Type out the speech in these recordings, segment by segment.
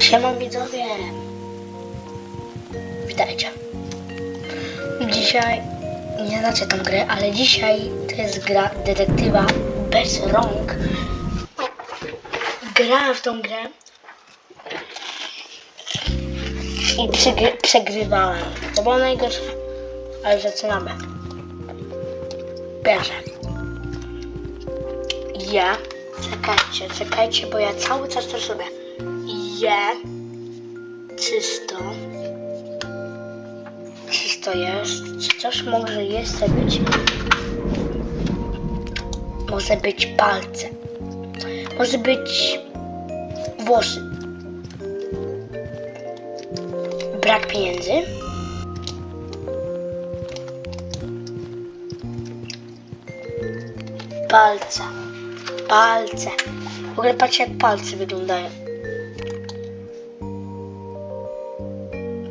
Siema widzowie! Witajcie. Dzisiaj, nie znacie tą grę, ale dzisiaj to jest gra detektywa bez rąk. Grałem w tą grę i przegry- przegrywałem. To było najgorsze, ale zaczynamy. Pierwsze. Ja, czekajcie, czekajcie, bo ja cały czas to sobie je czysto. Czysto jest. Czy coś może jeszcze być? Może być palce. Może być włosy. Brak pieniędzy. Palce. Palce. W ogóle patrzcie jak palce wyglądają.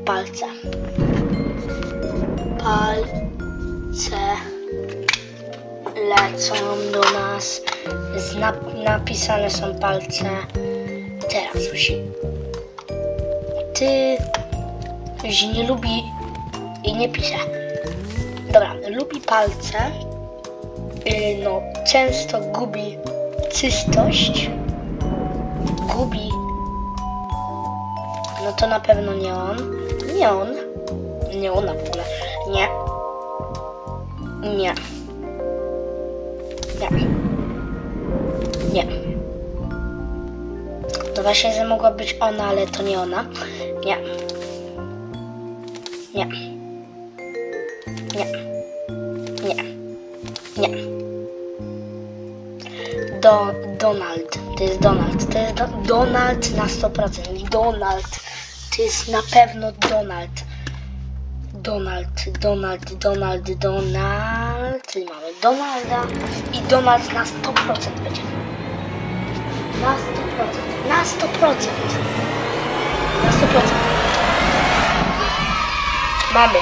Palce. Palce lecą do nas. Zna- napisane są palce. Teraz musi. Ty że nie lubi i nie pisze. Dobra, lubi palce. Yy, no, często gubi czystość. Gubi. No to na pewno nie on. Nie on. Nie ona w ogóle. Nie. Nie. Nie. Nie. To właśnie, że mogła być ona, ale to nie ona. Nie. Nie. Nie. Nie. Nie. Do, Donald. To jest Donald. To jest do, Donald na 100%. Donald. To jest na pewno Donald. Donald, Donald, Donald, Donald. Czyli mamy Donalda i Donald na 100% będzie. Na 100%. Na 100%. Na 100%. Mamy.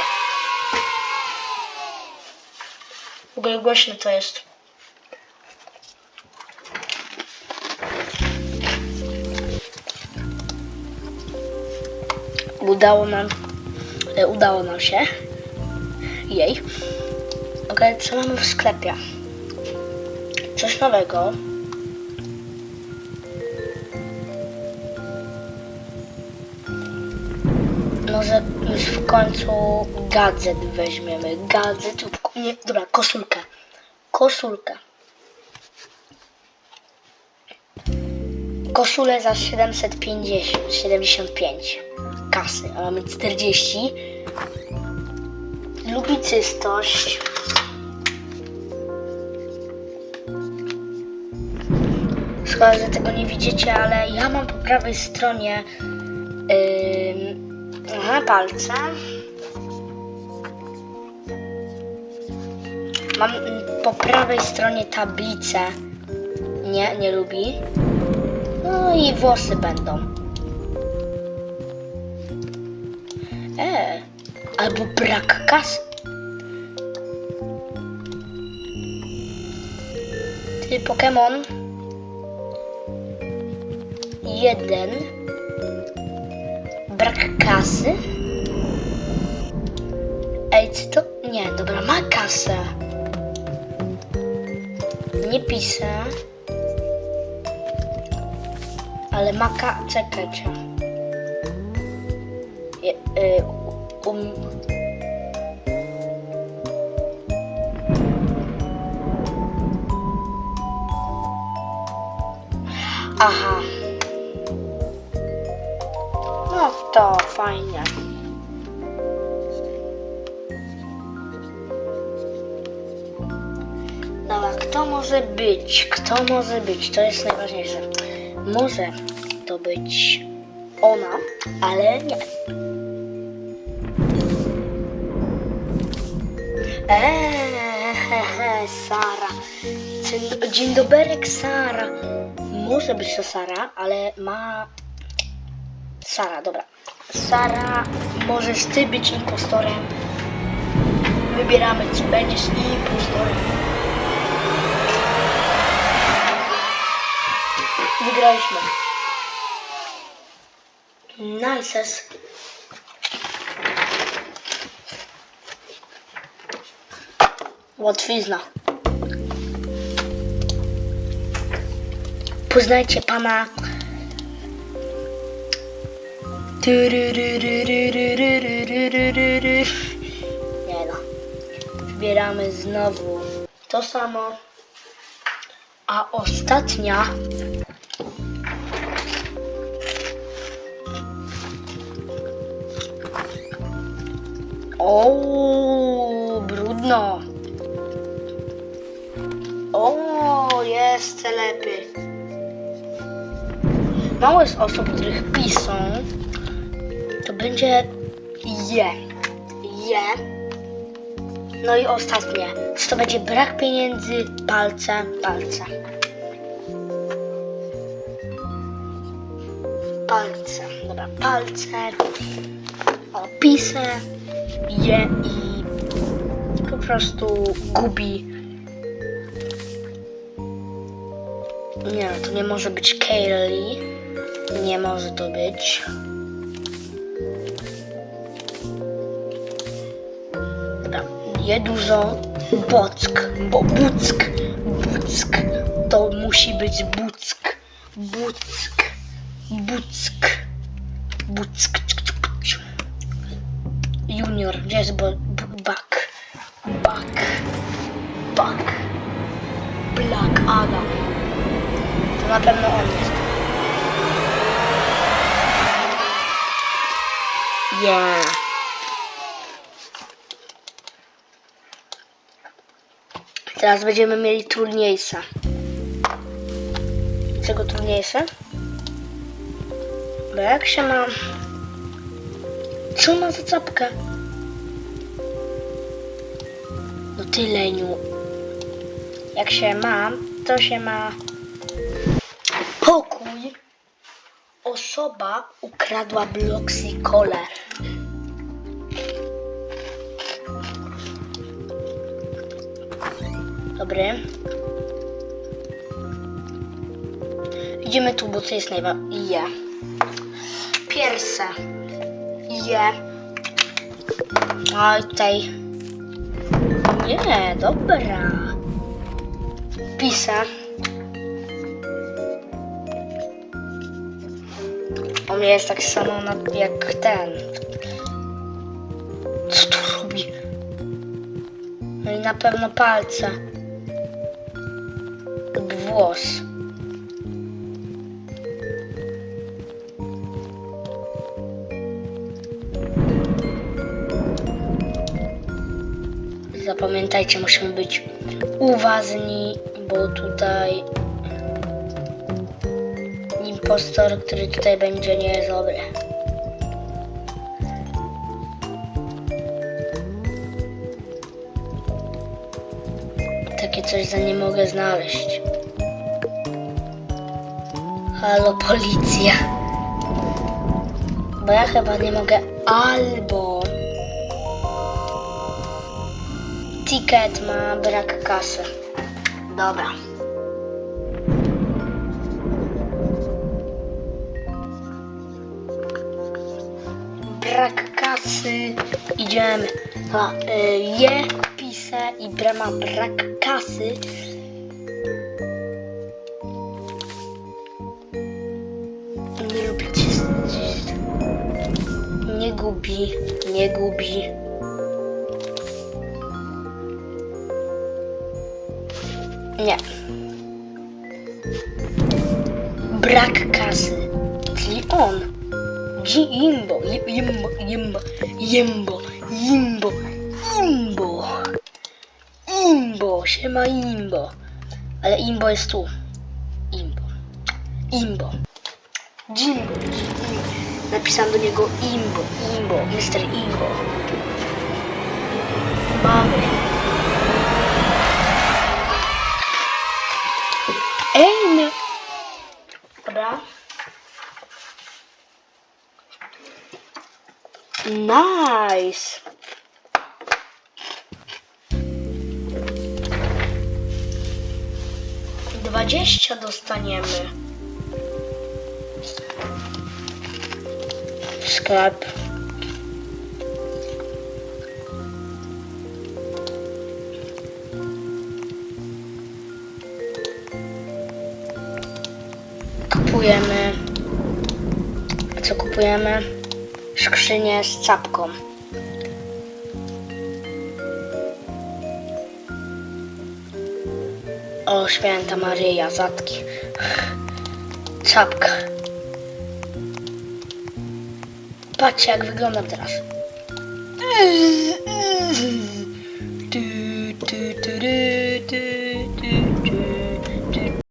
W ogóle głośno to jest. Udało nam, e, udało nam się. Jej. Okej, co mamy w sklepie? Coś nowego. Może już w końcu gadżet weźmiemy. Gadżet, nie, dobra, koszulkę. Koszulkę. Koszulę za 750, 75 kasy, a mamy 40. Lubi czystość. Szkoda, że tego nie widzicie, ale ja mam po prawej stronie aha, palce. Mam mm, po prawej stronie tablicę. Nie, nie lubi. No i włosy będą. Albo brak kasy. Ty Pokémon. Jeden. Brak kasy. Ej, to... Nie, dobra, ma kasę. Nie pisze. Ale ma ka... Czekajcie. Je, y, um... Aha. No to fajnie. Dobra, kto może być? Kto może być? To jest najważniejsze. Może to być ona, ale nie. Eee, Sara. Dzień, dzień Sara. Może być to Sara, ale ma... Sara, dobra. Sara, możesz ty być impostorem. Wybieramy, czy będziesz impostorem. Wygraliśmy. Nices. Łatwizna. Poznajcie pana. Nie no. Wybieramy znowu to samo. A ostatnia O, brudno. O, jest lepiej. Mało jest osób, których piszą. To będzie je. Je. No i ostatnie. Czy to będzie brak pieniędzy, palce, palce. Palce. Dobra, palce. Opisy. Je i po prostu gubi. Nie, to nie może być Kaylee. Nie może to być. Dobra, je dużo. Bock, bo buck, buck. To musi być buck, buck, buck, buck. Junior, gdzie jest bo, b, Buck? Buck, Buck, Black Adam. Na pewno on jest. Yeah. Teraz będziemy mieli trudniejsze. Czego trudniejsze? Bo jak się ma... Co ma za czapkę? No ty leniu. Jak się ma, to się ma... Pokój. Osoba ukradła Bloxy Cole. Dobry. Idziemy tu, bo to jest najważniejsze. Je. Pierwsze. Je. A tutaj. Nie, dobra. Pisa. On jest tak samo na, jak ten. Co tu robi? No i na pewno palce. Lub włos. Zapamiętajcie, musimy być uważni, bo tutaj impostor, który tutaj będzie, nie jest dobry. Takie coś za nie mogę znaleźć. Halo, policja. Bo ja chyba nie mogę albo ticket ma brak kasy. Dobra. Brak kasy. Idziemy. A, y, je pisę i brama brak kasy. Nie lubię. Nie gubi, nie gubi. Nie. Brak kasy. Czyli on. Jimbo, Jimbo, Jimbo, Jimbo, Jimbo, Imbo. Imbo, siema Imbo. Ale Imbo jest tu. Imbo. Imbo. Jimbo. Napisałem do niego Imbo, Imbo, Mr. Imbo. Mamy. Ej, my... Dobra. Nice. Dwadzieścia dostaniemy. Sklep. Kupujemy. Co kupujemy? Skrzynię z czapką. O, święta Maryja, zatki. Czapka. Patrzcie, jak wyglądam teraz.